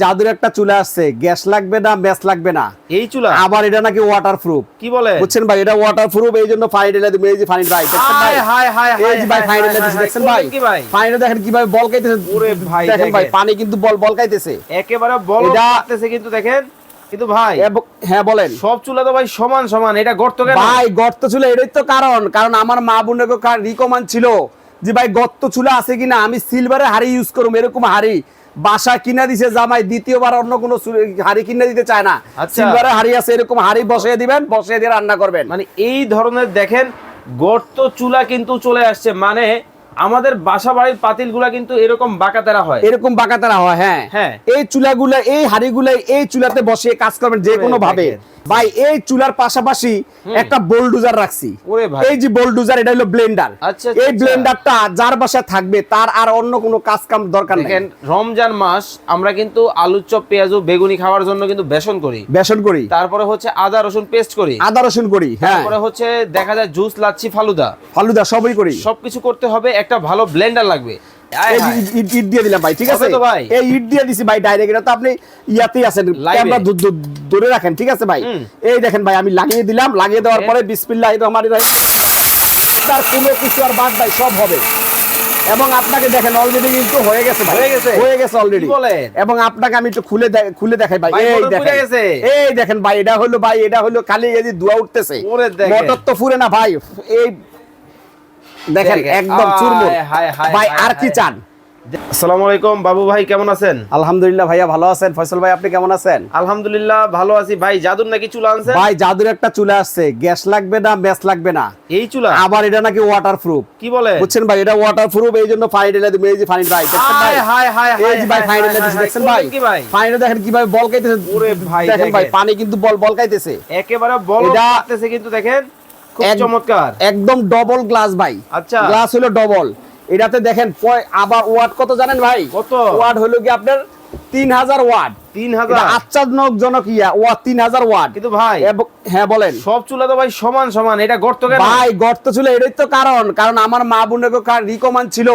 জাদুর একটা চুলা আসছে গ্যাস লাগবে না ম্যাচ লাগবে না। এই চুলা? আবার এটা নাকি ওয়াটার প্রুফ কি বলে? বুঝছেন ভাই এটা ওয়াটার প্রুফ এই জন্য ফাইন ঢেলে দিবে এই যে ফাইন ভাই দেখছেন ভাই? হায় হায় হায় এই ভাই ফাইন ঢেলে হায়, দেখছেন ভাই? ফাইনে দেখেন কীভাবে বল খাইতেছে ওরে ভাই, দেখেন ভাই পানি কিন্তু বল বল খাইতেছে একেবারে বল কাটতেছে কিন্তু দেখেন। কিন্তু ভাই হ্যাঁ বলেন। সব চুলা তো ভাই সমান সমান। এটা গর্ত কেন? ভাই গর্ত চুলা এটাই তো কারণ। কারণ আমার মা বোনের রিকমান ছিল যে ভাই গর্ত চুলা আছে কিনা? আমি সিলভারের হাড়ি ইউজ করব এরকম হাড়ি। বাসা কিনা দিছে জামাই দ্বিতীয়বার অন্য কোনো হাড়ি কিনা দিতে চায় না। সিলভারের হাড়ি আছে এরকম হাড়ি বসিয়ে দিবেন বসিয়ে দিয়ে রান্না করবেন। মানে এই ধরনের দেখেন গর্ত চুলা কিন্তু চলে আসছে। মানে আমাদের বাসা বাড়ির পাতিলগুলা কিন্তু এরকম বাঁকাতেরা হয়। এরকম বাঁকাতারা হয় হ্যাঁ। হ্যাঁ। এই চুলাগুলা এই হাড়িগুলা এই চুলাতে বসিয়ে কাজ করবেন যে কোনো ভাবে। ভাই এই চুলার পাশাপাশি একটা বোলডুজার রাখছি। এই যে বোলডুজার এটা হলো ব্লেন্ডার আচ্ছা, আচ্ছা, এই আচ্ছা। ব্লেন্ডারটা যার বাসায় থাকবে তার আর অন্য কোনো কাজ কাম দরকার নেই। রমজান মাস আমরা কিন্তু আলুর চপ পেঁয়াজু বেগুনি খাওয়ার জন্য কিন্তু বেসন করি। বেসন করি। তারপরে হচ্ছে আদা রসুন পেস্ট করি। আদা রসুন করি হ্যাঁ। তারপরে হচ্ছে দেখা যায় জুস লাচ্ছি ফালুদা। ফালুদা সবই করি। সবকিছু করতে হবে একটা ভালো ব্লেন্ডার লাগবে। ইট- দিয়ে দিলাম ভাই ঠিক আছে? তো ভাই? এই ইট দিয়ে দিছি ভাই ডাইরেক্ট এটা তো আপনি ইয়াতেই আছেন। ক্যামেরা ধরে রাখেন ঠিক আছে ভাই? এই দেখেন ভাই আমি লাগিয়ে দিলাম লাগিয়ে দেওয়ার পরে বিসমিল্লাহ রহমান তার কোনো কিছু আর বাদ ভাই সব হবে। এবং আপনাকে দেখেন অলরেডি কিন্তু হয়ে গেছে ভাই। হয়ে গেছে? হয়ে গেছে অলরেডি এবং আপনাকে আমি একটু খুলে খুলে দেখাই ভাই। ভাই, এই দেখেন। এই দেখেন ভাই এটা হলো ভাই এটা হলো খালি এই যে ধোয়া উঠতেছে। মোটর তো ফুরে না ভাই। এই দেখেন। একদম চুরমুর। ভাই আর কি চান? আসসালামু আলাইকুম বাবু ভাই কেমন আছেন? আলহামদুলিল্লাহ ভাইয়া ভালো আছেন। ফয়সল ভাই আপনি কেমন আছেন? আলহামদুলিল্লাহ ভালো আছি। ভাই জাদুর নাকি চুলা আনছেন? ভাই জাদুর একটা চুলা আসছে। গ্যাস লাগবে না ম্যাচ লাগবে না। এই চুলা? আবার এটা নাকি ওয়াটার প্রুফ কি বলে? বুঝছেন ভাই এটা ওয়াটার প্রুফ এই জন্য ফাইন ঢেলে দিবে। এই যে ফাইন ভাই দেখছেন ভাই? হায়, হায়, হায়, এই যে ভাই ফাইন ঢেলে দেখছেন ভাই? কি ভাই? ফাইনে দেখেন কীভাবে বল খাইতেছে ওরে ভাই, দেখেন ভাই পানি কিন্তু বল বল খাইতেছে একেবারে বল কাটতেছে কিন্তু দেখেন। চমৎকার। একদম ডবল গ্লাস ভাই। আচ্ছা। গ্লাস হলো ডবল এটাতে দেখেন আবার ওয়াট কত জানেন ভাই? কত? ওয়াট হলো কি আপনার? তিন হাজার ওয়াট। তিন হাজার। আশ্চর্যজনক ইয়া। ওয়াট তিন হাজার ওয়াট। কিন্তু ভাই হ্যাঁ বলেন। সব চুলা তো ভাই সমান সমান। এটা গর্ত কেন? ভাই গর্ত চুলা এটাই তো কারণ। কারণ আমার মা বোনের রিকমান ছিল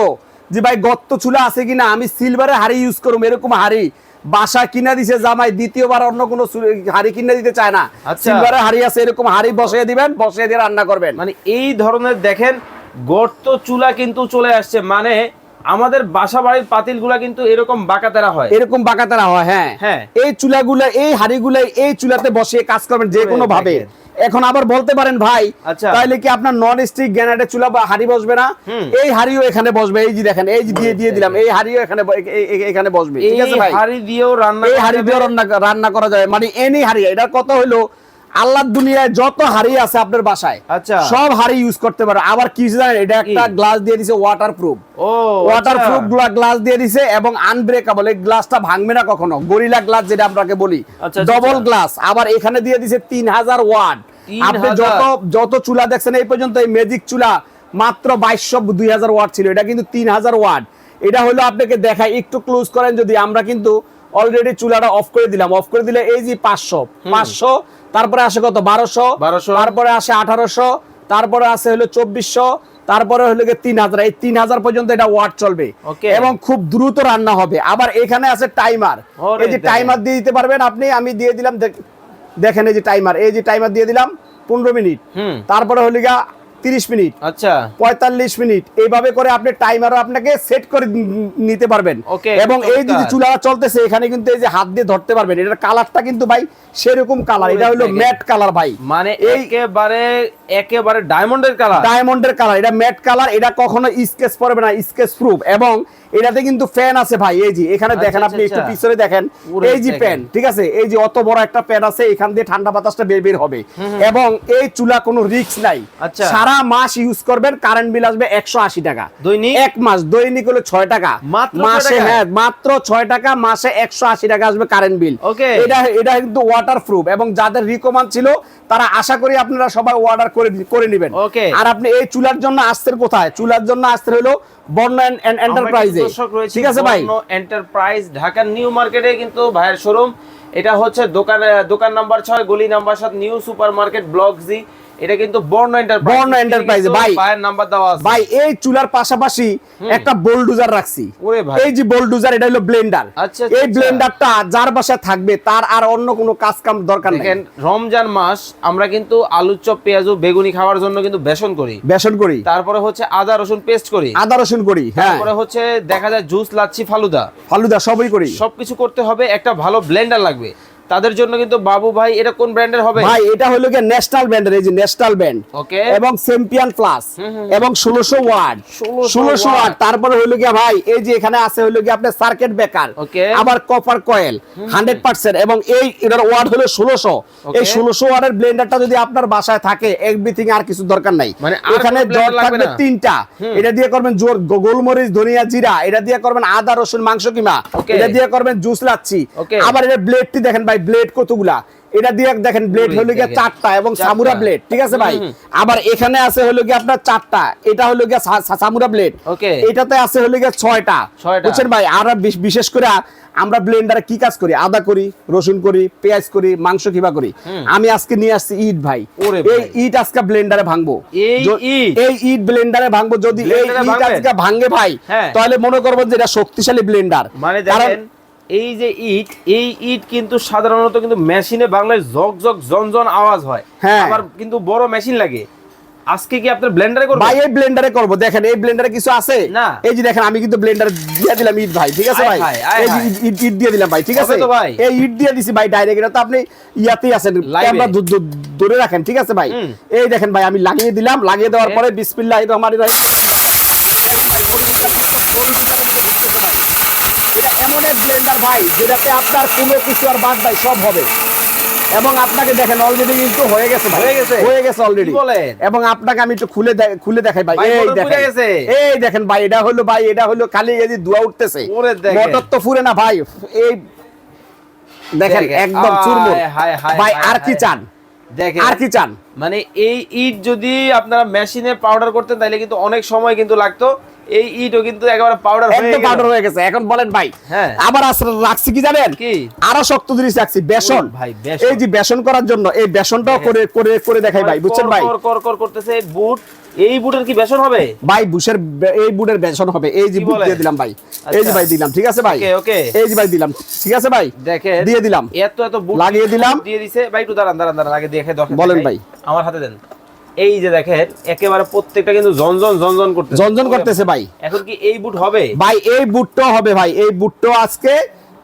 যে ভাই গর্ত চুলা আছে কিনা? আমি সিলভারে হাড়ি ইউজ করব এরকম হাড়ি। বাসা কিনা দিছে জামাই দ্বিতীয়বার অন্য কোনো চুল- হাড়ি কিনে দিতে চায় না। সিলভারের হাড়ি আছে এরকম হাড়ি বসিয়ে দিবেন বসিয়ে দিয়ে রান্না করবেন। মানে এই ধরনের দেখেন গর্ত চুলা কিন্তু চলে আসছে। মানে আমাদের বাসা বাড়ির পাতিলগুলা কিন্তু এরকম বাঁকাতেরা হয় এরকম বাঁকাতারা হয় হ্যাঁ হ্যাঁ। এই চুলাগুলা এই হাড়িগুলা এই চুলাতে বসিয়ে কাজ করবেন যে কোনো ভাবে এখন আবার বলতে পারেন ভাই আচ্ছা। তাইলে কি আপনার নন স্টিক গ্যানারের চুলা বা হাড়ি বসবে না। এই হাড়িও এখানে বসবে এই যে দেখেন এই যে দিয়ে দিয়ে দিলাম এই হাড়িও এখানে এখানে বসবে ঠিক আছে ভাই হাড়ি দিয়েও রান্না এই হাড়ি যাবে। দিয়ে রান্না রান্না করা যায় মানে এনি হাড়ি এটা কত হলো আল্লাহর দুনিয়ায় যত হাড়ি আছে আপনার বাসায় আচ্ছা। সব হাড়ি ইউজ করতে পারে। আবার কি জানেন এটা একটা গ্লাস দিয়ে দিছে ওয়াটার প্রুফ ও ওয়াটার আচ্ছা। প্রুফ গ্লাস দিয়ে দিছে এবং আনব্রেকেবল এই গ্লাসটা ভাঙবে না কখনো। গরিলা গ্লাস যেটা আপনাকে বলি। আচ্ছা, ডবল আচ্ছা। গ্লাস আবার এখানে দিয়ে দিছে তিন হাজার ওয়াট আপনি যত যত চুলা দেখছেন এই পর্যন্ত এই ম্যাজিক চুলা মাত্র বাইশশো দুই হাজার ওয়াট ছিল। এটা কিন্তু তিন হাজার ওয়াট এটা হলো আপনাকে দেখায় একটু ক্লোজ করেন যদি আমরা কিন্তু অলরেডি চুলাটা অফ করে দিলাম। অফ করে দিলে এই যে পাঁচশো পাঁচশো তারপরে আসে কত? বারোশো। বারোশো। তারপরে আসে আঠারোশো। তারপরে আসে হলো চব্বিশশো। তারপরে হলো গিয়ে তিন হাজার। এই তিন হাজার পর্যন্ত এটা ওয়াট চলবে। এবং খুব দ্রুত রান্না হবে। আবার এখানে আছে টাইমার। এই যে টাইমার দিয়ে দিতে পারবেন আপনি আমি দিয়ে দিলাম দেখেন এই যে টাইমার। এই যে টাইমার দিয়ে দিলাম পনেরো মিনিট। হুম। তারপরে হলো গিয়া তিরিশ মিনিট। আচ্ছা। পঁয়তাল্লিশ মিনিট। এইভাবে করে আপনি টাইমারও আপনাকে সেট করে নিতে পারবেন। এবং এই যদি। চুলা চলতেছে এখানে কিন্তু এই যে হাত দিয়ে ধরতে পারবেন এটার কালারটা কিন্তু ভাই সেরকম কালার। এটা হলো। ম্যাট কালার ভাই। মানে একেবারে একেবারে ডায়মন্ডের কালার। ডায়মন্ডের কালার। এটা ম্যাট কালার এটা কখনো স্কেচ পড়বে না স্কেচ প্রুফ। এবং এটাতে কিন্তু ফ্যান আছে ভাই এই যে এখানে আচ্ছা, দেখেন আপনি আচ্ছা, একটু আচ্ছা। পিছনে দেখেন এই যে প্যান ঠিক আছে? এই যে অত বড় একটা প্যান আছে এখান দিয়ে ঠান্ডা বাতাসটা বের বের হবে। এবং এই চুলা কোনো রিস্ক নাই। সারা মাস ইউজ করবেন কারেন্ট বিল আসবে একশো আশি টাকা। দৈনিক? এক মাস দৈনিক হলো ছয় টাকা। মাত্র ছয় মাসে টাকা? হ্যাঁ মাত্র ছয় টাকা মাসে একশো আশি টাকা আসবে কারেন্ট বিল এটা এটা কিন্তু ওয়াটার প্রুফ এবং যাদের রিকমান ছিল তারা আশা করি আপনারা সবাই অর্ডার করে করে নেবেন। আর আপনি এই চুলার জন্য আসছেন কোথায়? চুলার জন্য আসতে হলো বর্ণ এন্টারপ্রাইজে ঠিক আছে ভাই। এন্টারপ্রাইজ ঢাকার নিউ মার্কেটে কিন্তু ভাইয়ের শোরুম এটা হচ্ছে দোকান দোকান নাম্বার ছয় গলি নাম্বার সাত new super market block G. এটা কিন্তু বর্ণ এন্টারপ্রাইজ বর্ণ ভাই। ভাইয়ের নাম্বার দেওয়া আছে। ভাই এই চুলার পাশাপাশি একটা বোলডুজার রাখছি। ওরে ভাই। এই যে বোলডুজার এটা হলো ব্লেন্ডার আচ্ছা, আচ্ছা, এই আচ্ছা। ব্লেন্ডারটা যার বাসায় থাকবে তার আর অন্য কোনো কাজ কাম দরকার নেই। দেখেন রমজান মাস আমরা কিন্তু আলুর চপ পেঁয়াজু বেগুনি খাওয়ার জন্য কিন্তু বেসন করি। বেসন করি। তারপরে হচ্ছে আদা রসুন পেস্ট করি। আদা রসুন করি হ্যাঁ। তারপরে হচ্ছে দেখা যায় জুস লাচ্ছি ফালুদা। ফালুদা সবই করি। সবকিছু করতে হবে একটা ভালো ব্লেন্ডার লাগবে। তাদের জন্য কিন্তু বাবু ভাই এটা কোন ব্র্যান্ডের হবে? ভাই এটা হলো গিয়ে ন্যাশনাল ব্যান্ডের এই যে ন্যাশনাল ব্যান্ড ওকে। এবং চ্যাম্পিয়ন প্লাস এবং ষোলোশো ওয়ার্ড। 1600 ষোলোশো ওয়ার্ড। তারপরে হলো গিয়া ভাই এই যে এখানে আছে হলো গিয়ে আপনার সার্কিট বেকার Okay. আবার কপার কয়েল হান্ড্রেড পার্সেন্ট। এবং এই এটার ওয়ার্ড হলো ষোলোশো। Okay. এই ষোলোশো ওয়ার্ডের ব্লেন্ডারটা যদি আপনার বাসায় থাকে এভরিথিং আর কিছু দরকার নাই। মানে এখানে জট থাকবে তিনটা। এটা দিয়ে করবেন জোর গোলমরিচ ধনিয়া জিরা এটা দিয়ে করবেন আদা রসুন মাংস কিমা। এটা দিয়ে করবেন জুস লাচ্ছি। আবার এটা ব্লেডটি দেখেন ভাই ব্লেড কতগুলা? এটা দিয়ে দেখেন ব্লেড হলো গিয়ে চারটা এবং সামুরা ব্লেড ঠিক আছে ভাই? আবার এখানে আছে হলো গিয়ে আপনার চারটা এটা হলো গিয়ে সামুরা ব্লেড এটাতে আছে হলো গিয়ে ছয়টা। বুঝছেন ভাই? আর বিশেষ করে আমরা ব্লেন্ডারে কি কাজ করি? আদা করি রসুন করি পেঁয়াজ করি মাংস কিবা করি। আমি আজকে নিয়ে আসছি ইট ভাই। এই ইট আজকে ব্লেন্ডারে ভাঙবো। এই ইট? এই ইট ব্লেন্ডারে ভাঙবো। যদি এই ইট আজকে ভাঙে ভাই হ্যাঁ। তাহলে মনে করবেন যে এটা শক্তিশালী ব্লেন্ডার মানে এই যে ইট এই ইট কিন্তু সাধারণত কিন্তু মেশিনে বাংলায় জগ জগ জন জন আওয়াজ হয়। হ্যাঁ। আবার কিন্তু বড় মেশিন লাগে। আজকে কি আপনার ব্লেন্ডারে করবেন ভাই এই ব্লেন্ডারে করব। দেখেন এই ব্লেন্ডারে কিছু আছে? না। এই যে দেখেন আমি কিন্তু ব্লেন্ডারে দিয়ে দিলাম ইট ভাই ঠিক আছে ভাই? এই যে ইট- ইট দিয়ে দিলাম ভাই ঠিক আছে? তো ভাই? এই ইট দিয়ে দিছি ভাই ডাইরেক্ট এটা তো আপনি ইয়াতেই আছেন। ক্যামেরা ধরে রাখেন ঠিক আছে ভাই? এই দেখেন ভাই আমি লাগিয়ে দিলাম লাগিয়ে দেওয়ার Okay. পরে বিসমিল্লাহির রহমানির রহিম। এটা এমন এক ব্লেন্ডার ভাই যেটাতে আপনার কোনো কিছু আর বাদ নাই সব হবে। এবং আপনাকে দেখেন অলরেডি কিন্তু হয়ে গেছে ভাই। হয়ে গেছে? হয়ে গেছে অলরেডি বলেন? এবং আপনাকে আমি একটু খুলে খুলে দেখাই ভাই। ভাই, এই দেখেন। এই দেখেন ভাই এটা হলো ভাই এটা হলো খালি এই যে ধোয়া উঠতেছে। মোটর তো ফুরে না ভাই। এই দেখেন একদম চুরমুর। ভাই আর কি চান? দেখেন। আর কি চান? মানে এই ইট যদি আপনারা মেশিনে পাউডার করতেন তাহলে কিন্তু অনেক সময় কিন্তু লাগতো। এই ইটও কিন্তু একেবারে পাউডার হয়ে গেল। পাউডার হয়ে গেছে। এখন বলেন ভাই হ্যাঁ। আবার আসলে রাখছি কি জানেন? কি? আরও শক্ত জিনিস রাখছি বেসন। ভাই, বেসন। এই যে বেসন করার জন্য এই বেসনটাও করে করে করে দেখাই ভাই বুঝছেন ভাই? কর কর কর করতেছে বুট। এই বুটের কি বেসন হবে? ভাই বুশের এই বুটের বেসন হবে। এই যে বুট দিয়ে দিলাম ভাই। এই যে আচ্ছা। ভাই দিলাম ঠিক আছে ভাই? ওকে, ওকে। এই যে ভাই দিলাম ঠিক আছে ভাই? দেখেন দিয়ে দিলাম। এত এত বুট লাগিয়ে দিলাম। দিয়ে দিছে। ভাই একটু দাঁড়ান দাঁড়ান দাঁড়ান আগে দেখে দেখেন বলেন ভাই। আমার হাতে দেন। এই যে দেখেন একেবারে প্রত্যেকটা কিন্তু জনজন জনজন করতেছে। জনজন করতেছে ভাই। এখন কি এই বুট হবে? ভাই এই বুটটাও হবে ভাই। এই বুটটাও আজকে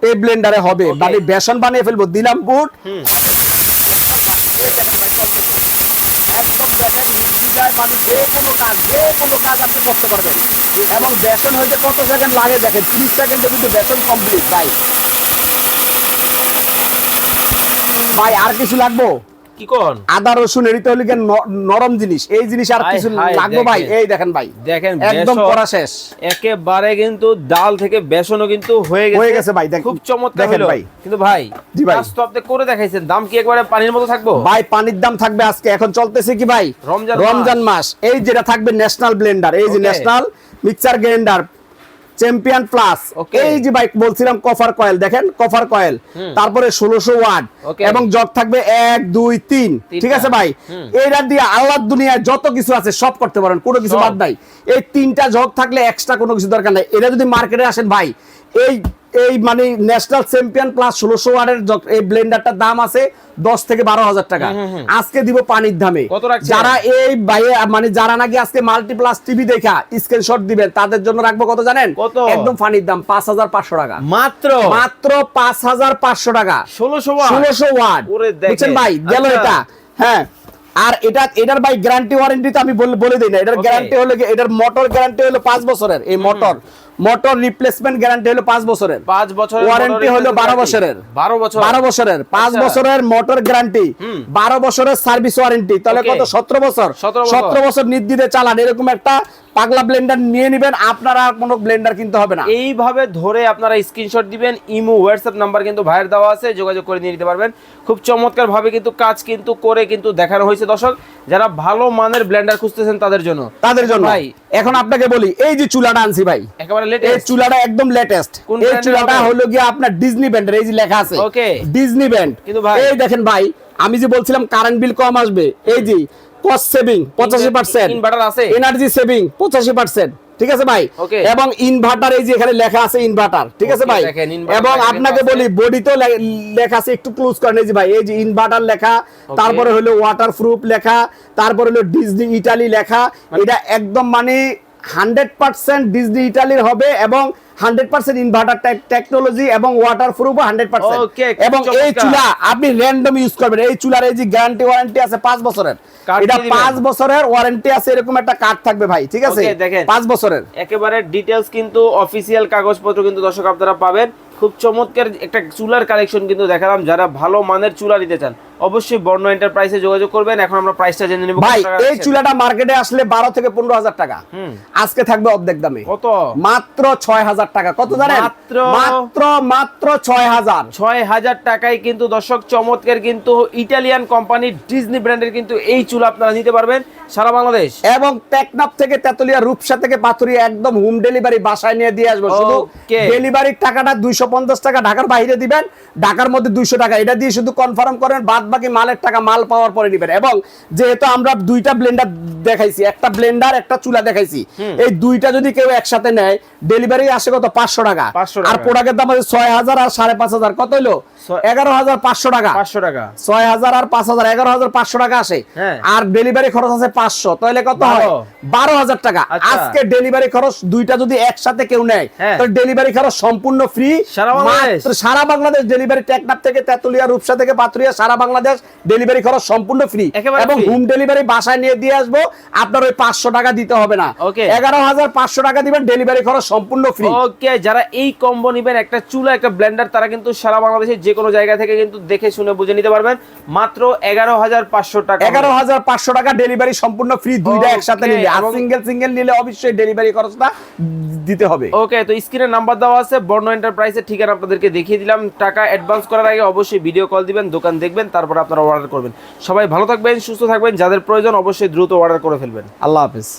এই ব্লেন্ডারে হবে. মানে বেসন বানিয়ে ফেলব। দিলাম বুট একদম দেখেন নির্দ্বিধায় মানে যে কোনো কাজ যে কোনো কাজ আপনি করতে পারবেন। এবং বেসন হইতে কত সেকেন্ড লাগে দেখেন? তিরিশ সেকেন্ডে কিন্তু বেসন কমপ্লিট ভাই। ভাই আর কিছু লাগবো? কি কোন? আদা রসুন নরম জিনিস। এই জিনিস আর কিছু লাগবে ভাই। এই দেখেন ভাই। দেখেন একদম করা শেষ। একেবারে কিন্তু ডাল থেকে বেসনও কিন্তু হয়ে গেছে। হয়ে গেছে ভাই, দেখ- খুব চমৎকার দেখেন হলো। ভাই। কিন্তু ভাই জি ভাই। তো আপনি করে দেখাইছেন। দাম কি একবারে পানির মতো থাকব? ভাই পানির দাম থাকবে আজকে। এখন চলতেছে কি ভাই? রমজান রমজান মাস। এই যেটা থাকবে ন্যাশনাল ব্লেন্ডার এই যে National mixer grinder champion plus. এই যে বাইক বলছিলাম কফার কয়েল দেখেন কফার কয়েল তারপরে ষোলোশো ওয়াট। এবং জগ থাকবে এক দুই তিন। ঠিক আছে ভাই? এরা এইটা দিয়ে আল্লাহ দুনিয়ায় যত কিছু আছে সব করতে পারেন কোনো কিছু। বাদ নাই। এই তিনটা জগ থাকলে এক্সট্রা কোনো কিছু দরকার নাই। এটা যদি মার্কেটে আসেন ভাই এই এই মানে ন্যাশনাল চ্যাম্পিয়ন প্লাস ষোলোশো ওয়াটের জগ- এই ব্লেন্ডারটার দাম আছে দশ থেকে বারো হাজার টাকা। আজকে দিব পানির দামে। যারা এই বাইরে মানে যারা নাকি আজকে মাল্টিপ্লাস টিভি দেখা স্ক্রিনশট দিবেন তাদের জন্য রাখব কত জানেন? একদম পানির দাম পাঁচ হাজার পাঁচশো টাকা। মাত্র? মাত্র পাঁচ হাজার পাঁচশো টাকা। ষোলোশো ষোলোশো ওরে বুঝছেন ভাই? গেল আচ্ছা। এটা। হ্যাঁ। আর এটা এটার ভাই গ্যারান্টি ওয়ারেন্টি তো আমি বলে বলে দিই না। এটার গ্যারান্টি হলো এটার মোটর গ্যারান্টি হলো পাঁচ বছরের। এই মোটর মোটর রিপ্লেসমেন্ট গ্যারান্টি হলো পাঁচ বছরের। পাঁচ বছরের ওয়ারেন্টি হলো বারো বছরের। বারো বছর। বারো বছরের। পাঁচ আচ্ছা। বছরের মোটর গ্যারান্টি বারো বছরের সার্ভিস ওয়ারেন্টি তাহলে কত? সতেরো বছর। সতেরো বছর। নির্দিতে চালান। এরকম একটা পাগলা ব্লেন্ডার নিয়ে নিবেন আপনারা আর কোনো ব্লেন্ডার কিনতে হবে না। এইভাবে ধরে আপনারা স্ক্রিনশট দিবেন ইমো হোয়াটসঅ্যাপ নাম্বার কিন্তু ভাইয়ের দেওয়া আছে যোগাযোগ করে নিয়ে নিতে পারবেন। খুব চমৎকার ভাবে কিন্তু কাজ কিন্তু করে কিন্তু দেখানো হয়েছে দর্শক। যারা ভালো মানের ব্লেন্ডার খুঁজতেছেন তাদের জন্য। তাদের জন্য। ভাই এখন আপনাকে বলি এই যে চুলাটা আনছি ভাই একেবারে এই লেটেস্ট চুলাটা একদম লেটেস্ট এই চুলাটা? হলো গিয়ে আপনার ডিজনি ব্যান্ডের এই যে লেখা আছে। ওকে ডিজনি ব্যান্ড কিন্তু ভাই- এই দেখেন ভাই আমি যে বলছিলাম কারেন্ট বিল কম আসবে এই যে কস্ট সেভিং পঁচাশি পার্সেন্ট ইনভার্টার আছে? এনার্জি সেভিং পঁচাশি পার্সেন্ট ঠিক আছে ভাই? এবং ইনভার্টার এই যে এখানে লেখা আছে ইনভার্টার ঠিক আছে ভাই? এবং আপনাকে বলি বডিতেও লেখা আছে একটু ক্লোজ করেন। এই যে ভাই এই যে ইনভার্টার লেখা তারপরে হলো ওয়াটার প্রুফ লেখা তারপরে হলো ডিজনি ইটালি লেখা। এটা একদম মানে হান্ড্রেড পার্সেন্ট ডিজনি ইটালির হবে এবং হান্ড্রেড পার্সেন্ট ইনভার্টার টেকনোলজি এবং ওয়াটার প্রুফ হান্ড্রেড পার্সেন্ট। এবং এই চুলা আপনি র্যান্ডম ইউজ করবেন। এই চুলার এই যে গ্যারান্টি ওয়ারেন্টি আছে পাঁচ বছরের। এটা পাঁচ বছরের ওয়ারেন্টি আছে এরকম একটা কার্ড থাকবে ভাই ঠিক আছে। পাঁচ বছরের। একেবারে ডিটেলস কিন্তু অফিসিয়াল কাগজপত্র কিন্তু দর্শক আপনারা পাবেন। খুব চমৎকার একটা চুলার কালেকশন কিন্তু দেখালাম। যারা ভালো মানের চুলা নিতে চান অবশ্যই বর্ণ এন্টারপ্রাইজে যোগাযোগ করবেন। এখন আমরা প্রাইসটা জেনে নেব ভাই এই চুলাটা মার্কেটে আসলে বারো থেকে পনেরো হাজার টাকা। আজকে থাকবে অর্ধেক দামে। কত? মাত্র ছয় হাজার টাকা। কত জানেন? মাত্র- মাত্র মাত্র ছয় হাজার। ছয় হাজার টাকায় কিন্তু দর্শক চমৎকার কিন্তু ইটালিয়ান কোম্পানির ডিজনি ব্র্যান্ডের কিন্তু এই চুলা আপনারা নিতে পারবেন সারা বাংলাদেশ। এবং টেকনাফ থেকে তেতুলিয়া রূপসা থেকে পাথুরিয়া একদম হোম ডেলিভারি বাসায় নিয়ে দিয়ে আসব। শুধু ডেলিভারির টাকাটা দুইশো পঞ্চাশ টাকা ঢাকার বাইরে দিবেন। ঢাকার মধ্যে দুইশো টাকা। এটা দিয়ে শুধু কনফার্ম করেন বাদ বাকি মালের টাকা মাল পাওয়ার পরে নিবেন। এবং যেহেতু আমরা দুইটা ব্লেন্ডার দেখাইছি একটা ব্লেন্ডার একটা চুলা দেখাইছি এই দুইটা যদি কেউ একসাথে নেয় ডেলিভারি আসে কত? পাঁচশো টাকা। আর প্রোডাক্টের দাম আছে ছয় হাজার আর সাড়ে পাঁচ হাজার। কত হইল? এগারো হাজার পাঁচশো টাকা। পাঁচশো টাকা। ছয় হাজার আর পাঁচ হাজার এগারো হাজার পাঁচশো টাকা আসে। হ্যাঁ। আর ডেলিভারি খরচ আছে পাঁচশো। তাহলে কত হয়? বারো। হাজার টাকা। আচ্ছা। আজকে ডেলিভারি খরচ দুইটা যদি একসাথে কেউ নেয় হ্যাঁ। তো ডেলিভারি খরচ সম্পূর্ণ ফ্রি সারা বাংলাদেশ? ডেলিভারি টেকনাপ থেকে তেতুলিয়া রূপসা থেকে পাতুরিয়া সারা বাংলাদেশ ডেলিভারি খরচ সম্পূর্ণ ফ্রি এবং হোম ডেলিভারি বাসায় নিয়ে দিয়ে আসব আপনার ওই পাঁচশো টাকা দিতে হবে না। এগারো হাজার পাঁচশো টাকা দিবেন ডেলিভারি খরচ সম্পূর্ণ ফ্রি ওকে যারা এই কম্বো নিবেন একটা চুলা একটা ব্লেন্ডার তারা কিন্তু সারা বাংলাদেশের যে কোনো জায়গা থেকে কিন্তু দেখে শুনে বুঝে নিতে পারবেন। মাত্র এগারো হাজার পাঁচশো টাকা। এগারো হাজার পাঁচশো টাকা ডেলিভারি সম্পূর্ণ ফ্রি দুইটা একসাথে নিলে। আর সিঙ্গেল সিঙ্গেল নিলে অবশ্যই ডেলিভারি খরচটা দিতে হবে। ওকে তো স্ক্রিনে নাম্বার দেওয়া আছে বর্ণ এন্টারপ্রাইজের ঠিকানা আপনাদেরকে দেখিয়ে দিলাম। টাকা অ্যাডভান্স করার আগে অবশ্যই ভিডিও কল দিবেন দোকান দেখবেন তারপর আপনারা অর্ডার করবেন। সবাই ভালো থাকবেন, সুস্থ থাকবেন, যাদের প্রয়োজন অবশ্যই দ্রুত অর্ডার করে ফেলবেন। আল্লাহ হাফিজ।